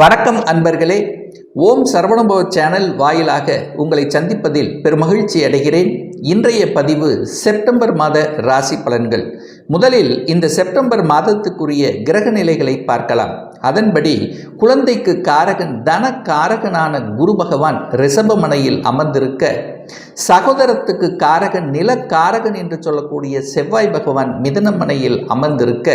வணக்கம் அன்பர்களே ஓம் சரவணபவ சேனல் வாயிலாக உங்களை சந்திப்பதில் பெருமகிழ்ச்சி அடைகிறேன். இன்றைய பதிவு செப்டம்பர் மாத ராசி பலன்கள். முதலில் இந்த செப்டம்பர் மாதத்துக்குரிய கிரக நிலைகளை பார்க்கலாம். அதன்படி குழந்தைக்கு காரகன் தன காரகனான குரு பகவான் ரிஷபமனையில் அமர்ந்திருக்க சகோதரத்துக்கு காரகன் நிலக்காரகன் என்று சொல்லக்கூடிய செவ்வாய் பகவான் மிதனமனையில் அமர்ந்திருக்க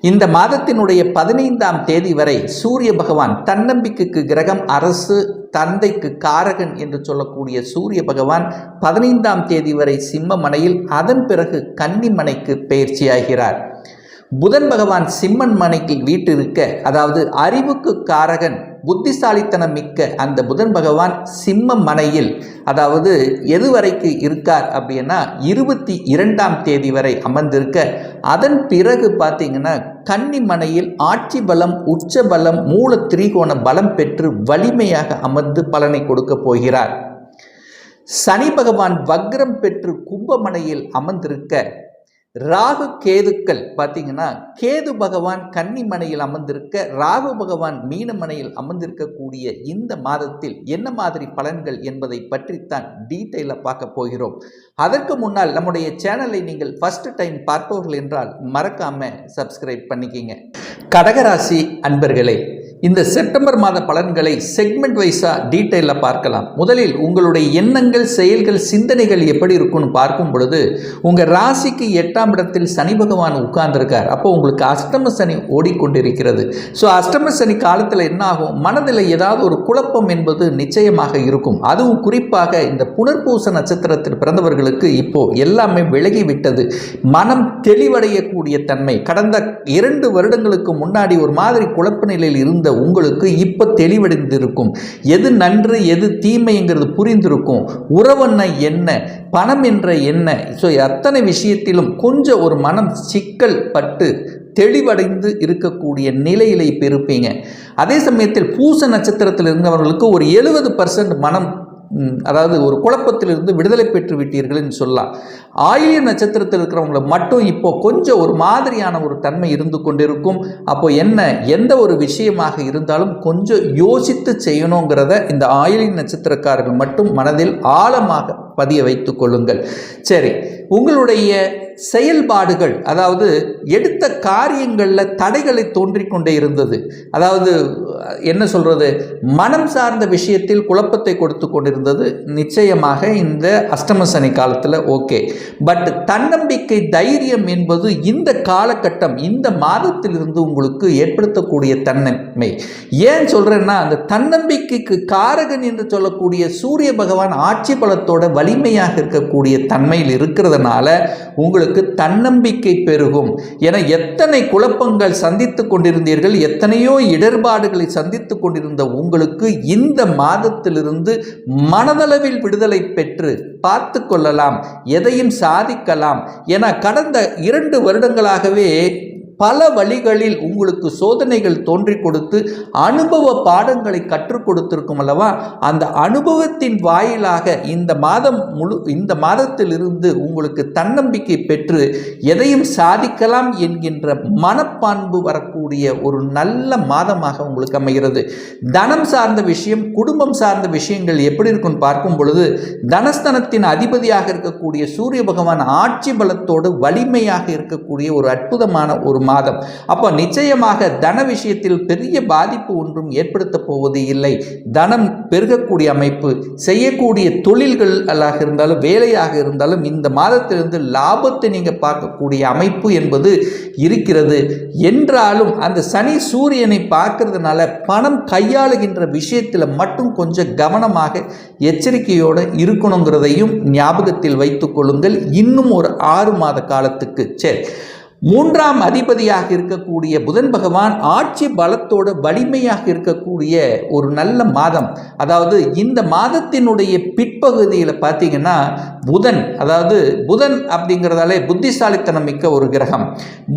இந்த மாதத்தினுடைய பதினைந்தாம் தேதி வரை சூரிய பகவான் தன்னம்பிக்கைக்கு கிரகம் அரசு தந்தைக்கு காரகன் என்று சொல்லக்கூடிய சூரிய பகவான் பதினைந்தாம் தேதி வரை சிம்மமனையில் அதன் பிறகு கன்னிமனைக்கு பயிற்சியாகிறார். புதன் பகவான் சிம்மன் மனைக்கு வீட்டிருக்க அதாவது அறிவுக்கு காரகன் புத்திசாலித்தனம் மிக்க அந்த புதன் பகவான் சிம்ம மனையில் அதாவது எதுவரைக்கு இருக்கார் அப்படின்னா இருபத்தி இரண்டாம் தேதி வரை அமர்ந்திருக்க அதன் பிறகு பார்த்தீங்கன்னா கன்னி மனையில் ஆட்சி பலம் உச்ச பலம் மூல திரிகோண பலம் பெற்று வலிமையாக அமர்ந்து பலனை கொடுக்க போகிறார். சனி பகவான் வக்ரம் பெற்று கும்பமனையில் அமர்ந்திருக்க ராகு கேதுக்கள் பார்த்தீங்கன்னா கேது பகவான் கன்னிமனையில் அமர்ந்திருக்க ராகு பகவான் மீனமனையில் அமர்ந்திருக்கக்கூடிய இந்த மாதத்தில் என்ன மாதிரி பலன்கள் என்பதை பற்றித்தான் டீட்டெயிலாக பார்க்க போகிறோம். அதற்கு முன்னால் நம்முடைய சேனலை நீங்கள் ஃபர்ஸ்ட் டைம் பார்ப்பவர்கள் என்றால் மறக்காம சப்ஸ்கிரைப் பண்ணிக்கிங்க. கடகராசி அன்பர்களே இந்த செப்டம்பர் மாத பலன்களை செக்மெண்ட் வைஸாக டீட்டெயிலில் பார்க்கலாம். முதலில் உங்களுடைய எண்ணங்கள் செயல்கள் சிந்தனைகள் எப்படி இருக்கும்னு பார்க்கும் பொழுது உங்கள் ராசிக்கு எட்டாம் இடத்தில் சனி பகவான் உட்கார்ந்துருக்கார். அப்போ உங்களுக்கு அஷ்டம சனி ஓடிக்கொண்டிருக்கிறது. ஸோ அஷ்டம சனி காலத்தில் என்ன ஆகும்? மனதில் ஏதாவது ஒரு குழப்பம் என்பது நிச்சயமாக இருக்கும். அதுவும் குறிப்பாக இந்த புனர்பூச நட்சத்திரத்தில் பிறந்தவர்களுக்கு இப்போ எல்லாமே விலகிவிட்டது மனம் தெளிவடையக்கூடிய தன்மை. கடந்த இரண்டு வருடங்களுக்கு முன்னாடி ஒரு மாதிரி குழப்ப நிலையில் இருந்த உங்களுக்கு இப்போ தெளிவடைந்திருக்கும். எது நன்று எது தீமைங்கிறது புரிந்திருக்கும். உறவன்னா என்ன? பணம் என்ற என்ன? ஸோ அத்தனை விஷயத்திலும் கொஞ்சம் ஒரு மனம் சிக்கல் பட்டு தெளிவடைந்து இருக்கக்கூடிய நிலையிலை பெருப்பீங்க அதே சமயத்தில் பூச நட்சத்திரத்தில் இருந்தவர்களுக்கு ஒரு எழுபது பர்சன்ட் மனம் அதாவது ஒரு குழப்பத்திலிருந்து விடுதலை பெற்று விட்டீர்கள்னு சொல்லலாம். ஆயிலிய நட்சத்திரத்தில் இருக்கிறவங்களை மட்டும் இப்போ கொஞ்சம் ஒரு மாதிரியான ஒரு தன்மை இருந்து கொண்டிருக்கும். அப்போ என்ன எந்த ஒரு விஷயமாக இருந்தாலும் கொஞ்சம் யோசித்து செய்யணுங்கிறத இந்த ஆயிலின் நட்சத்திரக்காரர்கள் மட்டும் மனதில் ஆழமாக பதிய வைத்துக் கொள்ளுங்கள். சரி உங்களுடைய செயல்பாடுகள் அதாவது எடுத்த காரியங்களில் தடைகளை தோன்றிக்கொண்டே இருந்தது. அதாவது என்ன சொல்கிறது மனம் சார்ந்த விஷயத்தில் குழப்பத்தை கொடுத்து கொண்டிருந்தது. நிச்சயமாக இந்த அஷ்டம சனி காலத்தில் ஓகே. பட் தன்னம்பிக்கை தைரியம் என்பது இந்த காலகட்டம் இந்த மாதத்திலிருந்து உங்களுக்கு ஏற்படுத்தக்கூடிய தன்னன்மை ஏன் சொல்கிறேன்னா அந்த தன்னம்பிக்கைக்கு காரகன் என்று சொல்லக்கூடிய சூரிய பகவான் ஆட்சி பலத்தோட வலிமையாக இருக்கக்கூடிய தன்மையில் இருக்கிறதுனால உங்களுக்கு தன்னம்பிக்கை பெருகும். என எத்தனை குழப்பங்கள் சந்தித்து கொண்டிருந்தீர்கள் எத்தனையோ இடர்பாடுகளை சந்தித்து கொண்டிருந்த உங்களுக்கு இந்த மாதத்திலிருந்து மனதளவில் விடுதலை பெற்று பார்த்து கொள்ளலாம் எதையும் சாதிக்கலாம். என கடந்த இரண்டு வருடங்களாகவே பல வழிகளில் உங்களுக்கு சோதனைகள் தோன்றி கொடுத்து அனுபவ பாடங்களை கற்றுக் கொடுத்திருக்கும் அல்லவா? அந்த அனுபவத்தின் வாயிலாக இந்த மாதம் முழு இந்த மாதத்திலிருந்து உங்களுக்கு தன்னம்பிக்கை பெற்று எதையும் சாதிக்கலாம் என்கின்ற மனப்பான்பு வரக்கூடிய ஒரு நல்ல மாதமாக உங்களுக்கு அமைகிறது. தனம் சார்ந்த விஷயம் குடும்பம் சார்ந்த விஷயங்கள் எப்படி இருக்குன்னு பார்க்கும் பொழுது தனஸ்தனத்தின் அதிபதியாக இருக்கக்கூடிய சூரிய பகவான் ஆட்சி பலத்தோடு வலிமையாக இருக்கக்கூடிய ஒரு அற்புதமான ஒரு மாதம். அப்போ நிச்சயமாக தன விஷயத்தில் பெரிய பாதிப்பு ஒன்றும் ஏற்படுத்த போவது இல்லை. தனம் பெருகக்கூடிய அமைப்பு செய்யக்கூடிய தொழில்கள் அல்லாக இருந்தாலும் வேலையாக இருந்தாலும் இந்த மாதத்திலிருந்து லாபத்தை நீங்கள் பார்க்கக்கூடிய அமைப்பு என்பது இருக்கிறது. என்றாலும் அந்த சனி சூரியனை பார்க்கறதுனால பணம் கையாளுகின்ற விஷயத்தில் மட்டும் கொஞ்சம் கவனமாக எச்சரிக்கையோடு இருக்கணுங்கிறதையும் ஞாபகத்தில் வைத்துக் கொள்ளுங்கள். இன்னும் ஒரு ஆறு மாத காலத்துக்கு. சரி. மூன்றாம் அதிபதியாக இருக்கக்கூடிய புதன் பகவான் ஆட்சி பலத்தோட வலிமையாக இருக்கக்கூடிய ஒரு நல்ல மாதம். அதாவது இந்த மாதத்தினுடைய பிற்பகுதியில் பார்த்தீங்கன்னா புதன் அதாவது புதன் அப்படிங்கிறதாலே புத்திசாலித்தனம் மிக்க ஒரு கிரகம்.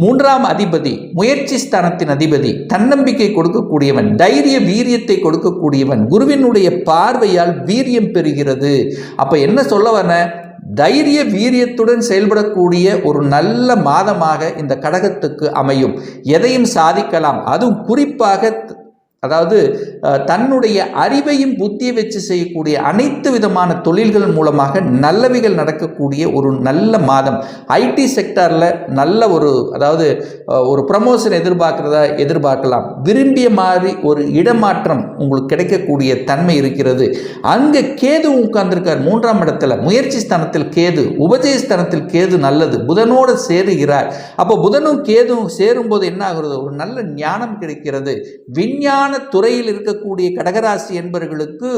மூன்றாம் அதிபதி முயற்சி ஸ்தானத்தின் அதிபதி தன்னம்பிக்கை கொடுக்கக்கூடியவன் தைரிய வீரியத்தை கொடுக்கக்கூடியவன் குருவினுடைய பார்வையால் வீரியம் பெறுகிறது. அப்போ என்ன சொல்ல வரேன் தைரிய வீரியத்துடன் செயல்படக்கூடிய ஒரு நல்ல மாதமாக இந்த கடகத்துக்கு அமையும். எதையும் சாதிக்கலாம். அதுவும் குறிப்பாக அதாவது தன்னுடைய அறிவையும் புத்தியை வச்சு செய்யக்கூடிய அனைத்து விதமான தொழில்கள் மூலமாக நல்லவைகள் நடக்கக்கூடிய ஒரு நல்ல மாதம். ஐடி செக்டாரில் நல்ல ஒரு அதாவது ஒரு ப்ரமோஷன் எதிர்பார்க்கிறதா எதிர்பார்க்கலாம். விரும்பிய மாதிரி ஒரு இடமாற்றம் உங்களுக்கு கிடைக்கக்கூடிய தன்மை இருக்கிறது. அங்கே கேது உட்கார்ந்துருக்கார் மூன்றாம் இடத்துல. முயற்சி ஸ்தானத்தில் கேது உபஜய ஸ்தானத்தில் கேது நல்லது. புதனோடு சேருகிறார். அப்போ புதனும் கேதுவும் சேரும்போது என்ன ஆகிறது? ஒரு நல்ல ஞானம் கிடைக்கிறது. விஞ்ஞான துறையில் இருக்கக்கூடிய கடகராசி என்பவர்களுக்கு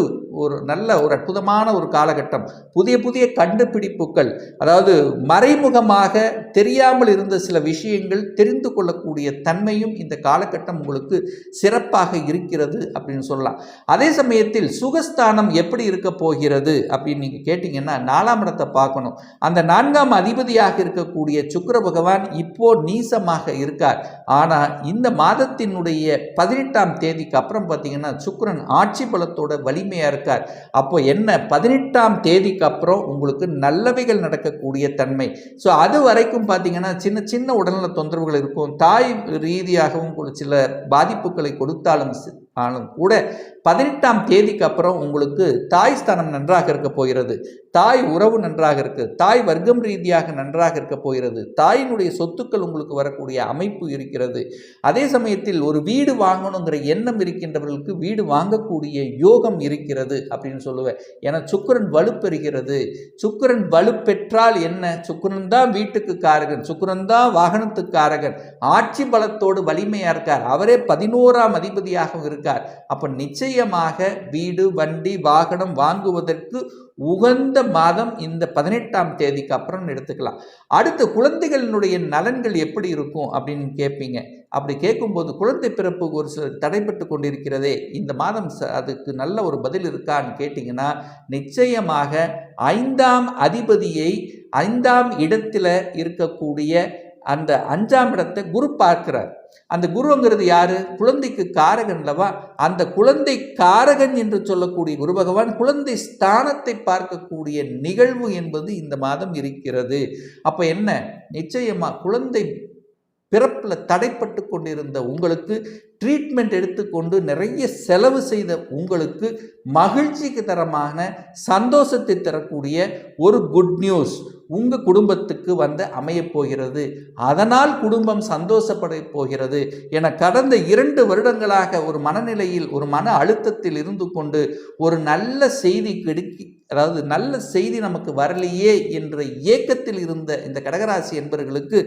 ஒரு நல்ல ஒரு அற்புதமான ஒரு காலகட்டம். புதிய புதிய கண்டுபிடிப்புகள் அதாவது மறைமுகமாக தெரியாமல் இருந்த சில விஷயங்கள் தெரிந்து கொள்ளக்கூடிய தன்மையும் இந்த காலகட்டம் உங்களுக்கு சிறப்பாக இருக்கிறது அப்படின்னு சொல்லலாம். அதே சமயத்தில் சுகஸ்தானம் எப்படி இருக்க போகிறது அப்படின்னு நீங்கள் கேட்டிங்கன்னா நாலாம் இடத்தை பார்க்கணும். அந்த நான்காம் அதிபதியாக இருக்கக்கூடிய சுக்கர பகவான் இப்போ நீசமாக இருக்கார். ஆனால் இந்த மாதத்தினுடைய பதினெட்டாம் தேதி தேதிக்கு அப்புறம் பார்த்தீங்கன்னா சுக்கரன் ஆட்சி பலத்தோட வலிமையாக இருக்கார். அப்போ என்ன? பதினெட்டாம் தேதிக்கு அப்புறம் உங்களுக்கு நல்லவைகள் நடக்கக்கூடிய தன்மை. ஸோ அது வரைக்கும் பார்த்தீங்கன்னா சின்ன சின்ன உடல்நல தொந்தரவுகள் இருக்கும். தாய் ரீதியாகவும் ஒரு சில பாதிப்புகளை கொடுத்தாலும் சி- ஆனாலும் கூட பதினெட்டாம் தேதிக்கு அப்புறம் உங்களுக்கு தாய் ஸ்தானம் நன்றாக இருக்க போகிறது. தாய் உறவு நன்றாக இருக்கு. தாய் வர்க்கம் ரீதியாக நன்றாக இருக்க போகிறது. தாயினுடைய சொத்துக்கள் உங்களுக்கு வரக்கூடிய அமைப்பு இருக்கிறது. அதே சமயத்தில் ஒரு வீடு வாங்கணுங்கிற எண்ணம் இருக்கின்றவர்களுக்கு வீடு வாங்கக்கூடிய யோகம் இருக்கிறது அப்படின்னு சொல்லுவேன். ஏன்னா சுக்கிரன் வலுப்பெறுகிறது. சுக்கிரன் வலுப்பெற்றால் என்ன? சுக்கரன் தான் வீட்டுக்கு காரகன். சுக்கரன் தான் வாகனத்துக்கு காரகன். ஆட்சி பலத்தோடு வலிமையாக இருக்கார். அவரே பதினோராம் அதிபதியாகவும் இருக்கார். அப்போ நிச்சயம் நிச்சயமாக வீடு வண்டி வாகனம் வாங்குவதற்கு உகந்த மாதம் இந்த பதினெட்டாம் தேதிக்கு அப்புறம் எடுத்துக்கலாம். அடுத்து குழந்தைகளினுடைய நலன்கள் எப்படி இருக்கும் அப்படின்னு கேட்பீங்க. அப்படி கேட்கும்போது குழந்தை பிறப்பு ஒரு சில தடைபட்டு கொண்டிருக்கிறதே இந்த மாதம் ச- அதுக்கு நல்ல ஒரு பதில் இருக்கான்னு கேட்டிங்கன்னா நிச்சயமாக ஐந்தாம் அதிபதியை ஐந்தாம் இடத்துல இருக்கக்கூடிய அந்த அஞ்சாம் இடத்தை குரு பார்க்கிறார். அந்த குருங்கிறது யாரு? குழந்தைக்கு காரகன்லவா அந்த குழந்தை காரகன் என்று சொல்லக்கூடிய குரு பகவான் குழந்தை ஸ்தானத்தை பார்க்கக்கூடிய நிகழ்வு என்பது இந்த மாதம் இருக்கிறது. அப்ப என்ன? நிச்சயமா குழந்தை பிறப்பில் தடைப்பட்டு கொண்டிருந்த உங்களுக்கு ட்ரீட்மெண்ட் எடுத்துக்கொண்டு நிறைய செலவு செய்த உங்களுக்கு மகிழ்ச்சிக்கு தரமான சந்தோஷத்தை தரக்கூடிய ஒரு குட் நியூஸ் உங்கள் குடும்பத்துக்கு வந்து அமையப் போகிறது. அதனால் குடும்பம் சந்தோஷப்பட போகிறது என கடந்த இரண்டு வருடங்களாக ஒரு மனநிலையில் ஒரு மன அழுத்தத்தில் இருந்து கொண்டு ஒரு நல்ல செய்தி கிடைக்கி அதாவது நல்ல செய்தி நமக்கு வரலையே என்ற ஏக்கத்தில் இருந்த இந்த கடகராசி என்பவர்களுக்கு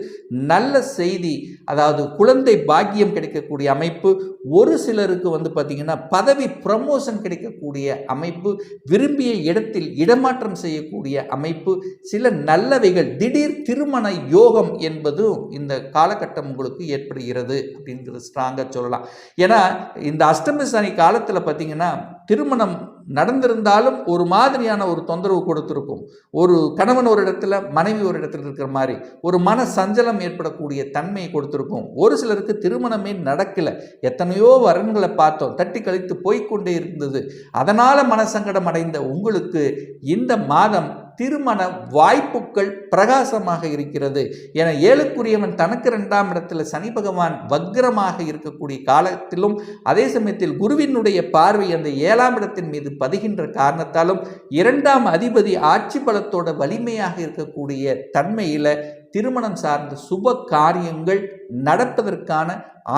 நல்ல செய்தி அதாவது குழந்தை பாக்கியம் கிடைக்கக்கூடிய அமைப்பு ஒரு சிலருக்கு வந்து பார்த்திங்கன்னா பதவி ப்ரமோஷன் கிடைக்கக்கூடிய அமைப்பு விரும்பிய இடத்தில் இடமாற்றம் செய்யக்கூடிய அமைப்பு சில நல்லவைகள் திடீர் திருமண யோகம் என்பதும் இந்த காலகட்டம் உங்களுக்கு ஏற்படுகிறது அப்படிங்கிறது ஸ்ட்ராங்காக சொல்லலாம். ஏன்னா இந்த அஷ்டமி சனி காலத்தில் பார்த்தீங்கன்னா திருமணம் நடந்திருந்தாலும் ஒரு மாதிரியான ஒரு தொந்தரவு கொடுத்துருக்கும். ஒரு கணவன் ஒரு இடத்துல மனைவி ஒரு இடத்துல இருக்கிற மாதிரி ஒரு மன சஞ்சலம் ஏற்படக்கூடிய தன்மையை கொடுத்துருக்கும். ஒரு சிலருக்கு திருமணமே நடக்கலை. எத்தனையோ வரன்களை பார்த்தோம். தட்டி கழித்து போய்க்கொண்டே இருந்தது. அதனால் மனசங்கடம் அடைந்த உங்களுக்கு இந்த மாதம் திருமண வாய்ப்புகள் பிரகாசமாக இருக்கிறது. என ஏழுக்குரியவன் தனக்கு ரெண்டாம் இடத்துல சனி பகவான் வக்ரமாக இருக்கக்கூடிய காலத்திலும் அதே சமயத்தில் குருவினுடைய பார்வை அந்த ஏழாம் இடத்தின் மீது பதிகின்ற காரணத்தாலும் இரண்டாம் அதிபதி ஆட்சி பலத்தோட வலிமையாக இருக்கக்கூடிய தன்மையில் திருமணம் சார்ந்த சுப காரியங்கள் நடப்பதற்கான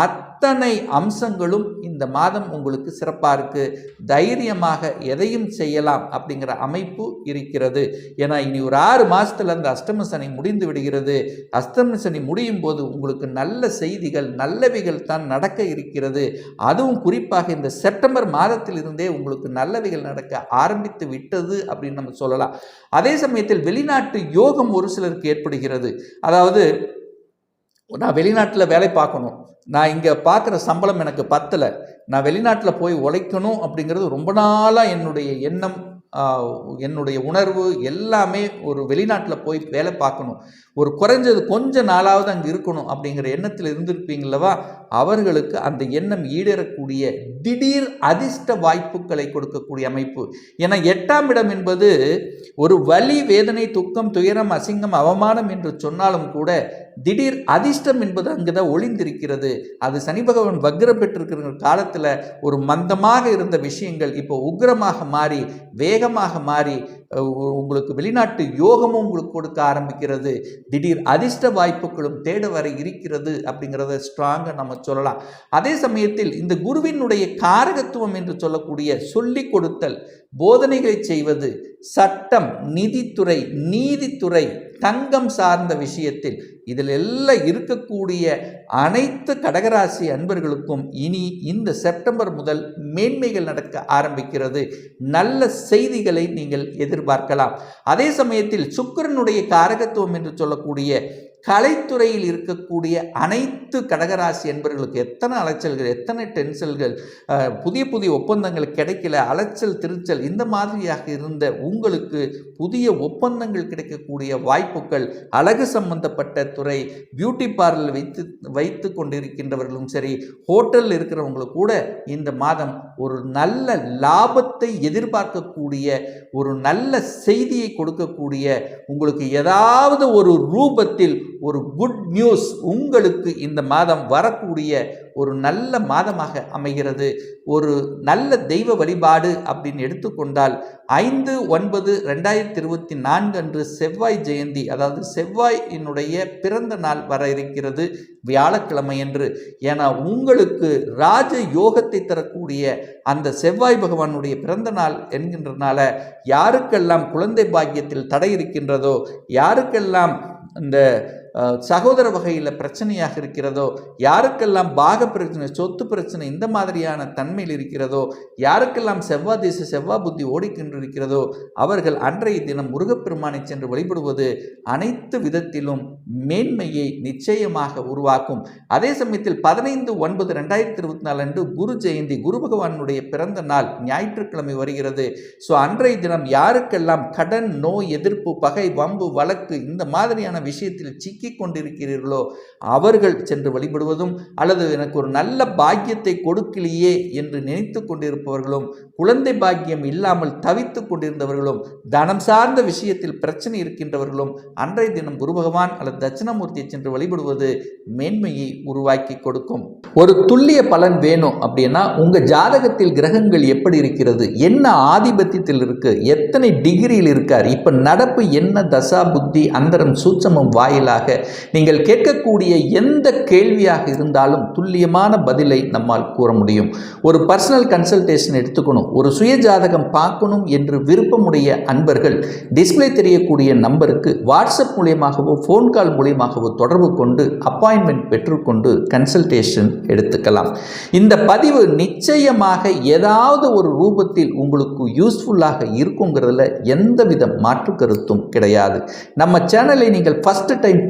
அத்தனை அம்சங்களும் இந்த மாதம் உங்களுக்கு சிறப்பாக இருக்குது தைரியமாக எதையும் செய்யலாம் அப்படிங்கிற அமைப்பு இருக்கிறது. ஏன்னா இனி ஒரு ஆறு மாசத்துல அந்த அஷ்டம சனி முடிந்து விடுகிறது. அஷ்டம சனி முடியும் போது உங்களுக்கு நல்ல செய்திகள் நல்லவைகள் தான் நடக்க இருக்கிறது. அதுவும் குறிப்பாக இந்த செப்டம்பர் மாதத்திலிருந்தே உங்களுக்கு நல்லவைகள் நடக்க ஆரம்பித்து விட்டது அப்படின்னு நம்ம சொல்லலாம். அதே சமயத்தில் வெளிநாட்டு யோகம் ஒரு சிலருக்கு ஏற்படுகிறது. அதாவது நான் வெளிநாட்டில் வேலை பார்க்கணும். நான் இங்கே பார்க்குற சம்பளம் எனக்கு பத்தலை. நான் வெளிநாட்டில் போய் உழைக்கணும் அப்படிங்கிறது ரொம்ப நாளாக என்னுடைய எண்ணம் என்னுடைய உணர்வு எல்லாமே ஒரு வெளிநாட்டில் போய் வேலை பார்க்கணும். ஒரு குறைஞ்சது கொஞ்ச நாளாவது அங்கே இருக்கணும் அப்படிங்கிற எண்ணத்தில் இருந்திருப்பீங்களவா அவர்களுக்கு அந்த எண்ணம் ஈடேறக்கூடிய திடீர் அதிர்ஷ்ட வாய்ப்புகளை கொடுக்கக்கூடிய அமைப்பு. ஏன்னா எட்டாம் இடம் என்பது ஒரு வலி வேதனை துக்கம் துயரம் அசிங்கம் அவமானம் என்று சொன்னாலும் கூட திடீர் அதிர்ஷ்டம் என்பது அங்குதான் ஒளிந்திருக்கிறது. அது சனி பகவான் வக்ரம் பெற்றிருக்கிற காலத்தில் ஒரு மந்தமாக இருந்த விஷயங்கள் இப்போ உக்கிரமாக மாறி வேகமாக மாறி உங்களுக்கு வெளிநாட்டு யோகமும் உங்களுக்கு கொடுக்க ஆரம்பிக்கிறது. திடீர் அதிர்ஷ்ட வாய்ப்புகளும் தேட வர இருக்கிறது அப்படிங்கிறத ஸ்ட்ராங்காக நம்ம சொல்லலாம். அதே சமயத்தில் இந்த குருவினுடைய காரகத்துவம் என்று சொல்லக்கூடிய சொல்லிக் கொடுத்தல் போதனைகளை செய்வது சட்டம் நிதித்துறை நீதித்துறை தங்கம் சார்ந்த விஷயத்தில் இதில் எல்லாம் இருக்கக்கூடிய அனைத்து கடகராசி அன்பர்களுக்கும் இனி இந்த செப்டம்பர் முதல் மேன்மைகள் நடக்க ஆரம்பிக்கிறது. நல்ல செய்திகளை நீங்கள் எதிர்பார்க்கலாம். அதே சமயத்தில் சுக்கிரனுடைய காரகத்துவம் என்று சொல்லக்கூடிய கலைத்துறையில் இருக்கக்கூடிய அனைத்து கடகராசி என்பவர்களுக்கு எத்தனை அலைச்சல்கள் எத்தனை டென்சல்கள் புதிய புதிய ஒப்பந்தங்கள் கிடைக்கல அலைச்சல் திருச்சல் இந்த மாதிரியாக இருந்த உங்களுக்கு புதிய ஒப்பந்தங்கள் கிடைக்கக்கூடிய வாய்ப்புகள் அழகு சம்பந்தப்பட்ட துறை பியூட்டி பார்லர் வைத்து வைத்து கொண்டிருக்கின்றவர்களும் சரி ஹோட்டலில் இருக்கிறவங்களும் கூட இந்த மாதம் ஒரு நல்ல லாபத்தை எதிர்பார்க்கக்கூடிய ஒரு நல்ல செய்தியை கொடுக்கக்கூடிய உங்களுக்கு ஏதாவது ஒரு ரூபத்தில் ஒரு குட் நியூஸ் உங்களுக்கு இந்த மாதம் வரக்கூடிய ஒரு நல்ல மாதமாக அமைகிறது. ஒரு நல்ல தெய்வ வழிபாடு அப்படின்னு எடுத்துக்கொண்டால் ஐந்து ஒன்பது ரெண்டாயிரத்தி இருபத்தி நான்கு அன்று செவ்வாய் ஜெயந்தி அதாவது செவ்வாயினுடைய பிறந்த நாள் வர இருக்கிறது வியாழக்கிழமை என்று ஏன்னா உங்களுக்கு ராஜ யோகத்தை தரக்கூடிய அந்த செவ்வாய் பகவானுடைய பிறந்த நாள் என்கின்றனால யாருக்கெல்லாம் குழந்தை பாக்கியத்தில் தடை இருக்கின்றதோ யாருக்கெல்லாம் இந்த சகோதர வகையில் பிரச்சனையாக இருக்கிறதோ யாருக்கெல்லாம் பாக பிரச்சனை சொத்து பிரச்சனை இந்த மாதிரியான தன்மையில் இருக்கிறதோ யாருக்கெல்லாம் செவ்வாய் தேச செவ்வாய் புத்தி ஓடிக்கொண்டிருக்கிறதோ அவர்கள் அன்றைய தினம் முருகப்பெருமானை சென்று வழிபடுவது அனைத்து விதத்திலும் மேன்மையை நிச்சயமாக உருவாக்கும். அதே சமயத்தில் பதினைந்து ஒன்பது ரெண்டாயிரத்தி இருபத்தி நாலு அன்று குரு ஜெயந்தி குரு பகவானுடைய பிறந்த நாள் ஞாயிற்றுக்கிழமை வருகிறது. ஸோ அன்றைய தினம் யாருக்கெல்லாம் கடன் நோய் எதிர்ப்பு பகை வம்பு வழக்கு இந்த மாதிரியான விஷயத்தில் சிக்கிக் கொண்டிருக்கிறீர்களோ அவர்கள் சென்று வழிபடுவதும் அல்லது எனக்கு ஒரு நல்ல பாக்கியத்தை கொடுக்கலையே என்று நினைத்து கொண்டிருப்பவர்களும் குழந்தை பாக்கியம் இல்லாமல் தவித்து கொண்டிருந்தவர்களும் தனம் சார்ந்த விஷயத்தில் பிரச்சனை இருக்கின்றவர்களும் அன்றைய தினம் குரு பகவான் அல்லது தட்சிணமூர்த்தியை சென்று வழிபடுவது மேன்மையை உருவாக்கி கொடுக்கும். ஒரு துல்லிய பலன் வேணும் அப்படின்னா உங்க ஜாதகத்தில் கிரகங்கள் எப்படி இருக்கிறது? என்ன ஆதிபத்தியத்தில் இருக்கு? எத்தனை டிகிரியில் இருக்கார்? இப்ப நடப்பு என்ன தசா புத்தி அந்தரம் சூட்சமம் வாயிலாக நீங்கள் கேட்கக்கூடிய எந்த கேள்வியாக இருந்தாலும் துல்லியமான பதிலை நம்மால் கூற முடியும். ஒரு பர்சனல் கன்சல்டேஷன் எடுத்துக்கணும் ஒரு சுய ஜாதகம் பார்க்கணும் என்று விருப்பமுடைய அன்பர்கள் டிஸ்பிளே தெரியக்கூடிய நம்பருக்கு வாட்ஸ்அப் மூலியமாகவோ ஃபோன் கால் மூலியமாகவோ தொடர்பு கொண்டு அப்பாயின்மெண்ட் பெற்றுக்கொண்டு கன்சல்டேஷன் எடுத்துக்கலாம். இந்த பதிவு நிச்சயமாக ஏதாவது ஒரு ரூபத்தில் உங்களுக்கு யூஸ்ஃபுல்லாக இருக்குங்கிறதுல எந்தவித மாற்று கருத்தும் கிடையாது. நம்ம சேனலை நீங்கள் ஃபஸ்ட்டு டைம்